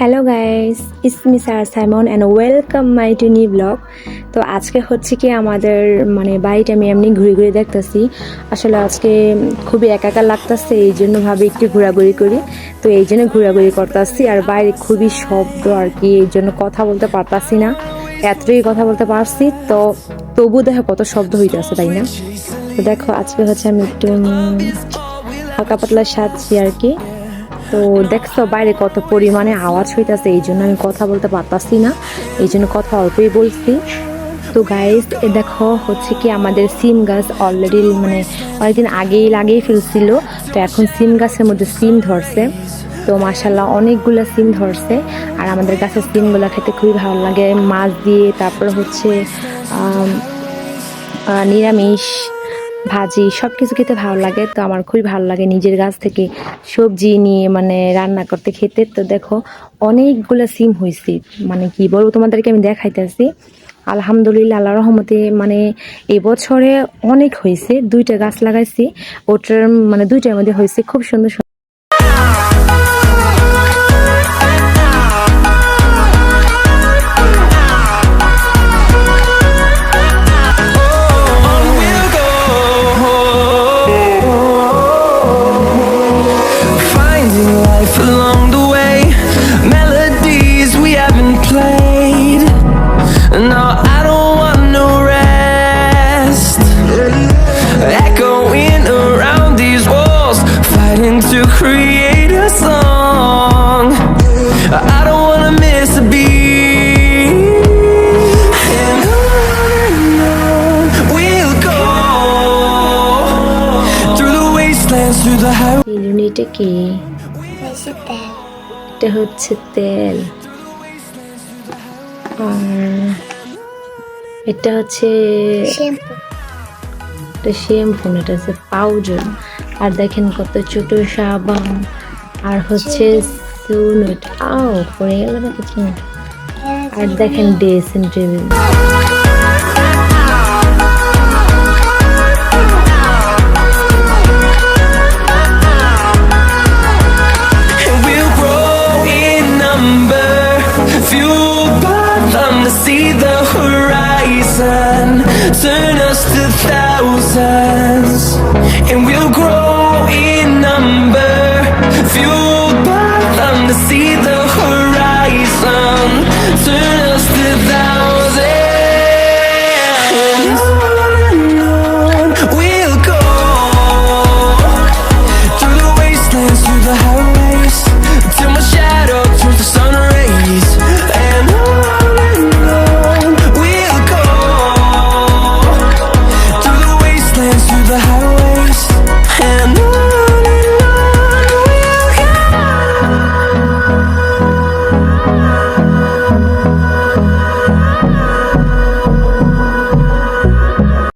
Hello guys is me sir Simon and welcome my to new blog তো আজকে হচ্ছে কি আমাদের মানে বাড়িটা আমি এমনি ঘুরে ঘুরে দেখতেছি। আসলে আজকে খুবই একা একা লাগতেছে, এই জন্য ভাবে একটু ঘোরাঘুরি করি। তো এই জন্য ঘোরাঘুরি করতেছি, আর বাইরে খুবই শব্দ আর কি, এই জন্য কথা বলতে পারতাছি না। এতটাই কথা বলতে পারছি, তো তবু দেখো কত শব্দ হইতেছে, তাই না? তো দেখো, আজকে হচ্ছে আমি একটু হালকা পাতলা সাজছি আর কি। তো দেখছ বাইরে কত পরিমাণে আওয়াজ হইতাছে, এই জন্য আমি কথা বলতে পারতাছি না। এই জন্য কথা অল্পই বলছি। তো গাইস এ দেখো হচ্ছে কি আমাদের সিম গাছ অলরেডি মানে অনেকদিন আগেই লাগিয়ে ফেলছিল। তো এখন সিম গাছের মধ্যে সিম ধরছে। তো মাসাল্লাহ অনেকগুলো সিম ধরছে। আর আমাদের গাছের সিমগুলো খেতে খুবই ভালো লাগে। মাছ দিয়ে, তারপর হচ্ছে নিরামিষ। ভাজি সব কিছু খেতে ভালো লাগে, তো আমার খুবই ভালো লাগে নিজের গাছ থেকে সবজি নিয়ে মানে রান্না করতে খেতে। তো দেখো, অনেকগুলো সিম হয়েছে মানে কি বলব তোমাদেরকে আমি দেখাইতেছি। আলহামদুলিল্লাহ আল্লাহ রহমতে মানে এবছরে অনেক হয়েছে দুইটা গাছ লাগাইছি, ওটার মানে দুইটার মধ্যে হয়েছে খুব সুন্দর along the way, melodies we haven't played. No, I don't want no rest. Echoing around these walls, fighting to create a song. I don't wanna miss a beat. And on and on we'll go through the wastelands, through the. এটা তেল এটা হচ্ছে তেল। আর এটা হচ্ছে shampoo. এটা shampoo এটা হচ্ছে পাউডার। আর দেখেন কত ছোট সাবান। আর হচ্ছে সুনুট আও পড়ে গেল না কিছু আর দেখেন dressing table. By see the horizon, turn us to thousands. And we'll grow in number, by see the